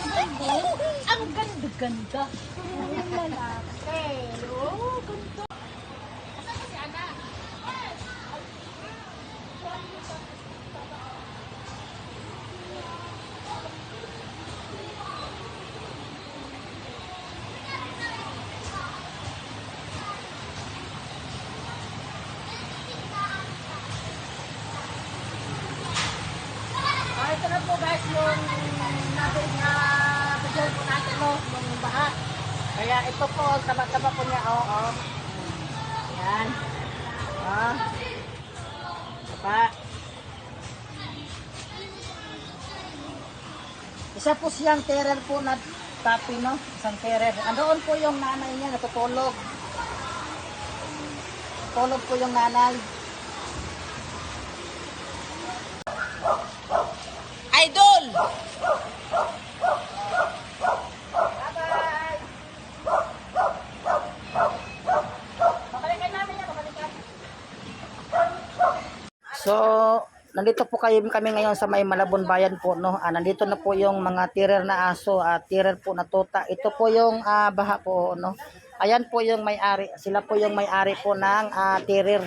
Ang ganda-ganda. Ang lalaki. Ito na po guys yung natin na video po natin no, yung baha. Kaya ito po, taba-taba po niya, oo. Oh, oh. Yan. Ah. Taba. Isa po siyang terror po na tapi, no? Isang terror. Andoon po yung nanay niya, natutulog. Tulog po yung nanay. So, nandito po kayo kami ngayon sa may Malabon Bayan po, no? Ah, nandito na po yung mga tirer na aso at tirer po na tuta. Ito po yung ah, baha po, no? Ayan po yung may-ari. Sila po yung may-ari po ng ah, tirer.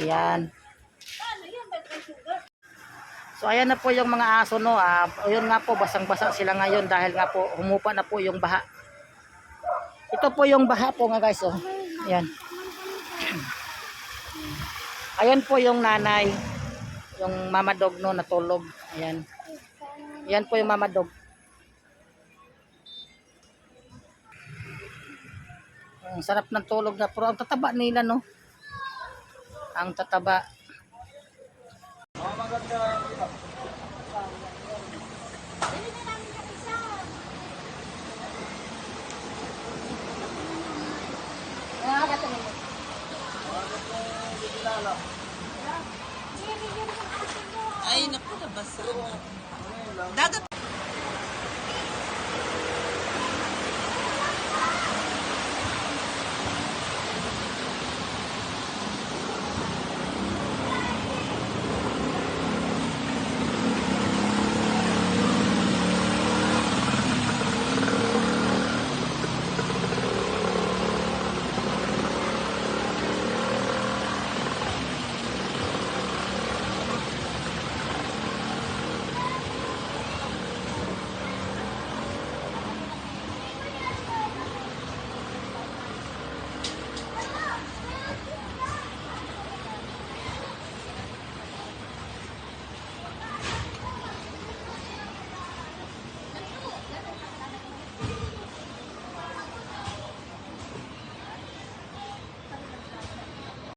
Ayan. So, ayan na po yung mga aso, no? Ah, yun nga po, basang-basa sila ngayon dahil nga po, humupa na po yung baha. Ito po yung baha po nga guys, oh. Ayan. Ayan po yung nanay. Yung mama dog no natulog. Ayan. Ayan po yung mama dog. Ang sarap ng tulog na pero ang tataba nila no. Ang tataba. Ah, Ay, naku, nabasa. Dagat